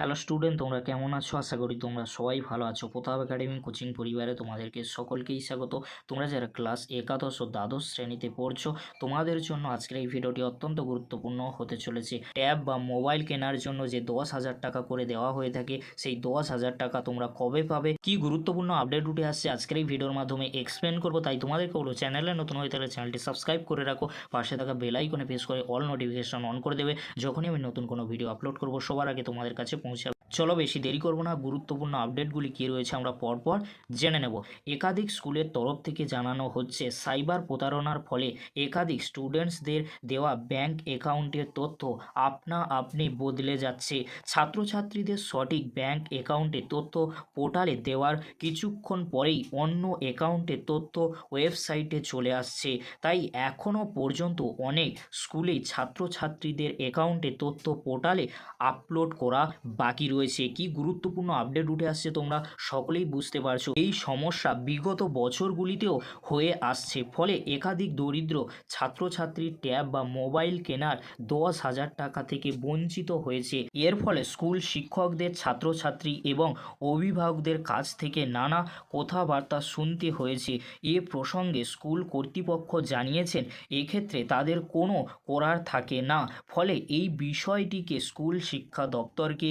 Hello student তোমরা কেমন আছো? আশা করি তোমরা সবাই ভালো আছো। প্রতাপ একাডেমি কোচিং পরিবারে তোমাদেরকে সকলকেই স্বাগত। তোমরা যারা ক্লাস একাদশ ও দ্বাদশ শ্রেণীতে পড়ছো, তোমাদের জন্য আজকের এই ভিডিওটি অত্যন্ত গুরুত্বপূর্ণ হতে চলেছে। ট্যাব বা মোবাইল কেনার জন্য যে দশ হাজার টাকা করে দেওয়া হয়ে থাকে, সেই দশ হাজার টাকা তোমরা কবে পাবে? কি গুরুত্বপূর্ণ আপডেট উঠে আসছে আজকের এই ভিডিওর মাধ্যমে এক্সপ্লেন করব। তাই তোমাদেরকে বলব চ্যানেলে নতুন হয়ে থাকলে চ্যানেলটি সাবস্ক্রাইব করে রাখো। পাশে থাকা বেল আইকনে প্রেস করে অল নোটিফিকেশন অন করে দেবে। যখনই আমি নতুন কোনো ভিডিও আপলোড করব, সবার আগে তোমাদের কাছে পৌঁছাবে চলো বেশি দেরি করব না, গুরুত্বপূর্ণ আপডেটগুলি কী রয়েছে আমরা পরপর জেনে নেব। একাধিক স্কুলের তরফ থেকে জানানো হচ্ছে, সাইবার প্রতারণার ফলে একাধিক স্টুডেন্টসদের দেওয়া ব্যাংক অ্যাকাউন্টের তথ্য আপনা আপনি বদলে যাচ্ছে। ছাত্রছাত্রীদের সঠিক ব্যাংক অ্যাকাউন্টের তথ্য পোর্টালে দেওয়ার কিছুক্ষণ পরেই অন্য অ্যাকাউন্টের তথ্য ওয়েবসাইটে চলে আসছে। তাই এখনও পর্যন্ত অনেক স্কুলেই ছাত্রছাত্রীদের অ্যাকাউন্টে তথ্য পোর্টালে আপলোড করা বাকি রয়েছে কি গুরুত্বপূর্ণ আপডেট উঠে আসছে তোমরা সকলেই বুঝতে পারছ। এই সমস্যা বিগত বছরগুলিতেও হয়ে আসছে, ফলে একাধিক দরিদ্র ছাত্রছাত্রী ট্যাব বা মোবাইল কেনার দশ হাজার টাকা থেকে বঞ্চিত হয়েছে। এর ফলে স্কুল শিক্ষকদের, ছাত্রছাত্রী এবং অভিভাবকদের কাছ থেকে নানা কথাবার্তা শুনতে হয়েছে। এ প্রসঙ্গে স্কুল কর্তৃপক্ষ জানিয়েছেন, এক্ষেত্রে তাদের কোনো করার থাকে না, ফলে এই বিষয়টিকে স্কুল শিক্ষা দপ্তরকে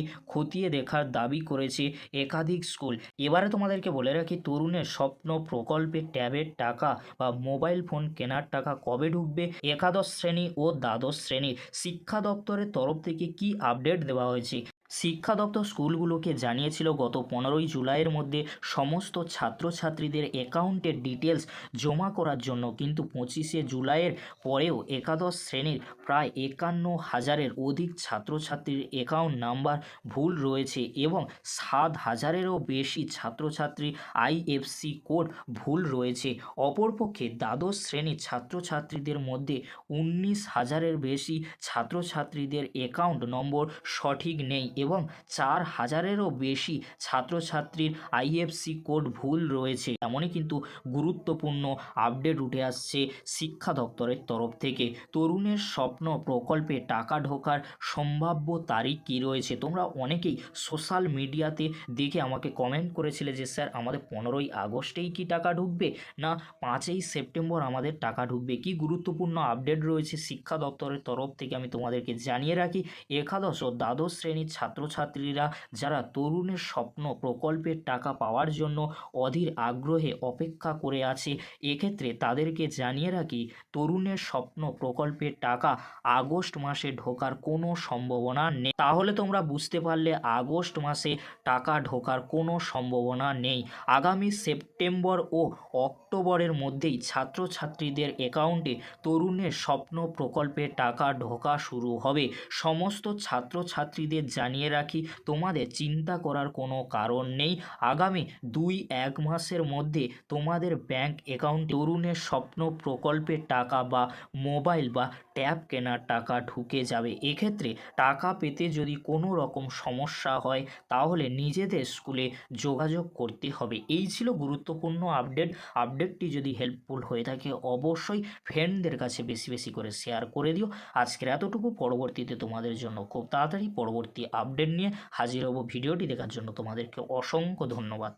খতিয়ে দেখার দাবি করেছে একাধিক স্কুল। এবারে তোমাদেরকে বলে রাখি, তরুণের স্বপ্ন প্রকল্পে ট্যাবের টাকা বা মোবাইল ফোন কেনার টাকা কবে ঢুকবে? একাদশ শ্রেণি ও দ্বাদশ শ্রেণির শিক্ষা দপ্তরের তরফ থেকে কি আপডেট দেওয়া হয়েছে? শিক্ষা দপ্তর স্কুলগুলোকে জানিয়েছিল, গত পনেরোই জুলাইয়ের মধ্যে সমস্ত ছাত্রছাত্রীদের অ্যাকাউন্টের ডিটেলস জমা করার জন্য কিন্তু পঁচিশে জুলাইয়ের পরেও একাদশ শ্রেণির প্রায় একান্ন হাজারের অধিক ছাত্রছাত্রীর অ্যাকাউন্ট নাম্বার ভুল রয়েছে এবং সাত হাজারেরও বেশি ছাত্রছাত্রী আইএফসি কোড ভুল রয়েছে। অপরপক্ষে দ্বাদশ শ্রেণির ছাত্রছাত্রীদের মধ্যে উনিশ হাজারের বেশি ছাত্রছাত্রীদের অ্যাকাউন্ট নম্বর সঠিক নেই এবং চার হাজারেরও বেশি ছাত্রছাত্রীর আইএফসি কোড ভুল রয়েছে। এমনই কিন্তু গুরুত্বপূর্ণ আপডেট উঠে আসছে শিক্ষা দপ্তরের তরফ থেকে। তরুণের স্বপ্ন প্রকল্পে টাকা ঢোকার সম্ভাব্য তারিখ কী রয়েছে? তোমরা অনেকেই সোশ্যাল মিডিয়াতে দেখে আমাকে কমেন্ট করেছিলে যে, স্যার, আমাদের পনেরোই আগস্টেই কি টাকা ঢুকবে না পাঁচই সেপ্টেম্বর আমাদের টাকা ঢুকবে? কি গুরুত্বপূর্ণ আপডেট রয়েছে শিক্ষা দপ্তরের তরফ থেকে আমি তোমাদেরকে জানিয়ে রাখি। একাদশ ও দ্বাদশ শ্রেণির ছাত্রছাত্রীরা, যারা তরুণের স্বপ্ন প্রকল্পের টাকা পাওয়ার জন্য অধীর আগ্রহে অপেক্ষা করে আছে, এক্ষেত্রে তাদেরকে জানিয়ে রাখি, তরুণের স্বপ্ন প্রকল্পের টাকা আগস্ট মাসে ঢোকার কোনো সম্ভাবনা নেই। তাহলে তোমরা বুঝতে পারলে আগস্ট মাসে টাকা ঢোকার কোনো সম্ভাবনা নেই। আগামী সেপ্টেম্বর ও অক্টোবরের মধ্যেই ছাত্রছাত্রীদের অ্যাকাউন্টে তরুণের স্বপ্ন প্রকল্পে টাকা ঢোকা শুরু হবে। সমস্ত ছাত্রছাত্রীদের জানিয়ে রাখি। তোমাদের চিন্তা করার কোনো কারণ নেই। আগামী দুই এক মাসের মধ্যে তোমাদের ব্যাংক অ্যাকাউন্ট তরুণের স্বপ্ন প্রকল্পের টাকা বা মোবাইল বা ট্যাব কেনার টাকা ঢুকে যাবে। এক্ষেত্রে টাকা পেতে যদি কোনো রকম সমস্যা হয়, তাহলে নিজেদের স্কুলে যোগাযোগ করতে হবে। এই ছিল গুরুত্বপূর্ণ আপডেট। আপডেটটি যদি হেল্পফুল হয়ে থাকে, অবশ্যই ফ্রেন্ডদের কাছে বেশি বেশি করে শেয়ার করে দিও। আজকের এতটুকু। পরবর্তীতে তোমাদের জন্য খুব তাড়াতাড়ি পরবর্তী আপডেট নিয়ে হাজির হব ভিডিওটি দেখার জন্য তোমাদেরকে অসংখ্য ধন্যবাদ।